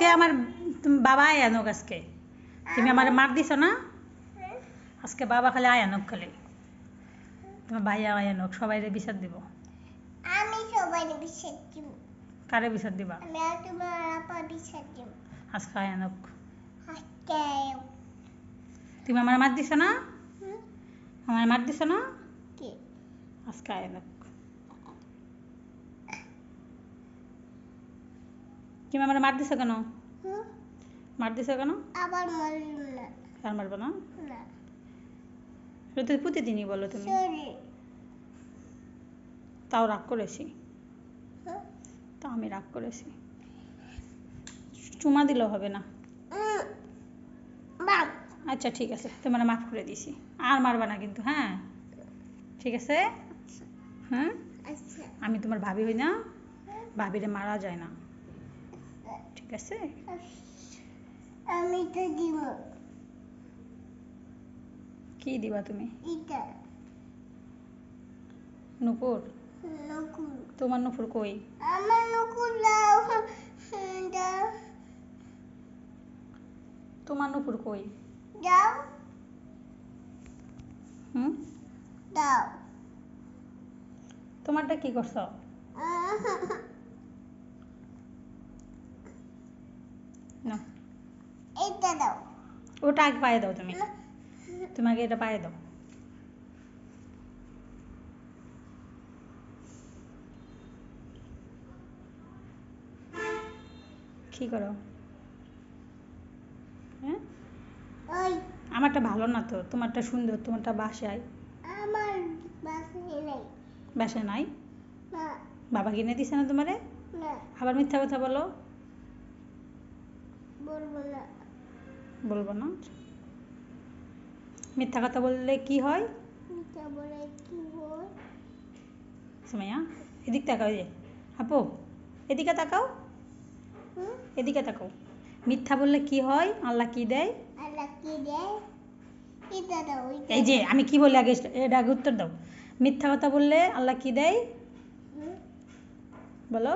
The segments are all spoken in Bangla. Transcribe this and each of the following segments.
আজকে আমার বাবা আয় আনুক আজকে। তুমি আমার মার দিছ না? আজকে বাবা খালি আয় আনুক খালি। তোমার ভাই আয় আনুক সবাই বিচার দিব। আমি সবাই বিশ্বাস দিব। কারে বিচার দিবা? আমি আর তোমার আপা বিশ্বাস দিব। আজকে আয় আনুক। আজকে তুমি আমার মার দিছ না? আমার মার দিছ না? আজকে আয় আনুক। তুমি আমার মার দিছ কেন? মার দিছ কেন? আবার না। আর মারবো না? না। সেটা তো প্রতিদিনই বলো তুমি। সরি। তাও রাগ করেছি? তাও আমি রাগ করেছি। চুমা দিলেও হবে না। আচ্ছা ঠিক আছে। তোমার মাফ করে দিছি। আর মারবা না কিন্তু হ্যাঁ? ঠিক আছে? হ্যাঁ? আচ্ছা। আমি তোমার ভাবি হই না। ভাবিরে মারা যায় না। ঠিক আছে? আমি তো দিব। কি দিবা তুমি? এটা। নুপুর? নকুল তোমার নুপুর কই? আমার দাও। দাও। তোমার নুপুর কই? দাও। হুম? দাও। তোমারটা কি করছ? না। এটা দাও। ওটা আগে পায়ে দাও তুমি। তুমি আগে এটা পায়ে দাও। কি করো? হ্যাঁ? আমারটা ভালো না তো তোমারটা সুন্দর তোমারটা বাসায়। আমার বাসে নেই। বাসায় নাই? বাবা কিনে দিছে না তোমারে? আবার মিথ্যা কথা বলো। বলব না। মিথ্যা কথা বললে কি হয়? মিথ্যা বলে কি সুমাইয়া এদিক তাকাও যে। আপু এদিকে তাকাও। এদিকে তাকাও। মিথ্যা বললে কি হয়? আল্লাহ কি দেয়? আল্লাহ কি দেয়? এই যে আমি কি বলি আগে? এটা আগে উত্তর দাও। মিথ্যা কথা বললে আল্লাহ কি দেয়? বলো।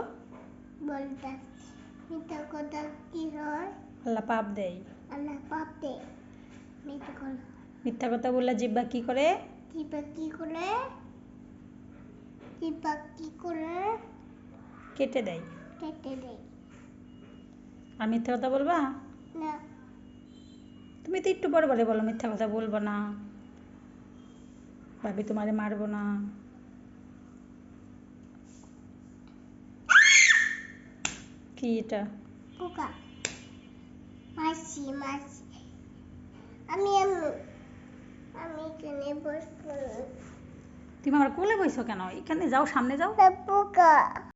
বলতা মিথ্যা কথা কি হয়? আল্লাহ পাপ দেয়। আল্লাহ পাপ দেয়। মিথ্যা কথা। মিথ্যা কথা বললে জিব্বা কি করে? চিপা কি করে? চিপা কি করে? কেটে দেয়। কেটে দেয়। আর মিথ্যা কথা বলবা? না। তুমি তো একটু পরে পরে বলো মিথ্যা কথা বলব না। ভাবি তোমারে মারবো না। কি এটা? পোকা। মাছি মাছি। আমি আমি আমি এখানে বসবো তুমি আমার কোলে বইছো কেন? এখানে যাও সামনে যাও। পোকা।